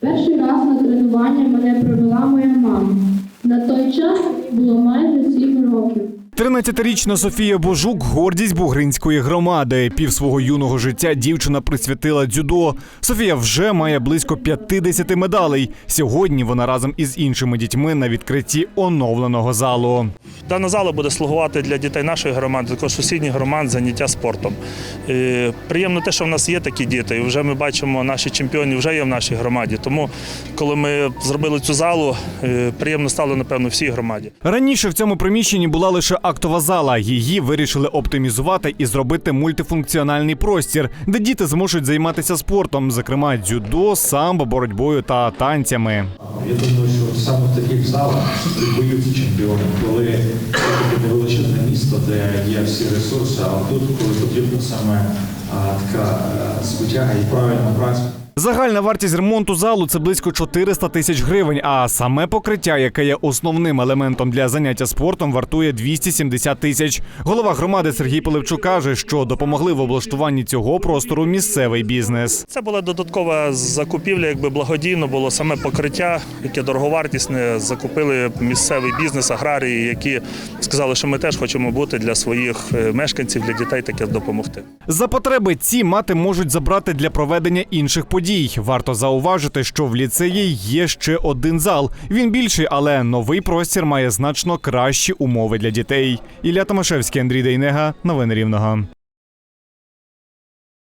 Перший раз на тренування мене провела моя мама. На той час було майже 7 років. 13-річна Софія Божук гордість бугринської громади. Пів свого юного життя дівчина присвятила дзюдо. Софія вже має близько 50 медалей. Сьогодні вона разом із іншими дітьми на відкритті оновленого залу. Дана зала буде слугувати для дітей нашої громади, також сусідніх громад заняття спортом. Е, Приємно те, що в нас є такі діти, і вже ми бачимо, наші чемпіони вже є в нашій громаді. Тому, коли ми зробили цю залу, е, приємно стало, напевно, всій громаді. Раніше в цьому приміщенні була лише актова зала. Її вирішили оптимізувати і зробити мультифункціональний простір, де діти зможуть займатися спортом, зокрема дзюдо, самбо, боротьбою та танцями. Я думаю, що саме в таких залах боються чемпіони, коли це таке невеличезне місто, де є всі ресурси, а тут, коли потрібна саме а, така звитяга і правильна праця. Загальна вартість ремонту залу це близько 400 тисяч гривень. А саме покриття, яке є основним елементом для заняття спортом, вартує 270 тисяч. Голова громади Сергій Полевчук каже, що допомогли в облаштуванні цього простору місцевий бізнес. Це була додаткова закупівля, якби благодійно було саме покриття, яке дороговартісне. Закупили місцевий бізнес, аграрії, які сказали, що ми теж хочемо бути для своїх е, мешканців, для дітей таке допомогти. За потреби ці мати можуть забрати для проведення інших подій. Варто зауважити, що в ліцеї є ще один зал. Він більший, але новий простір має значно кращі умови для дітей. Ілля Томашевський, Андрій Дейнега. Новини Рівного.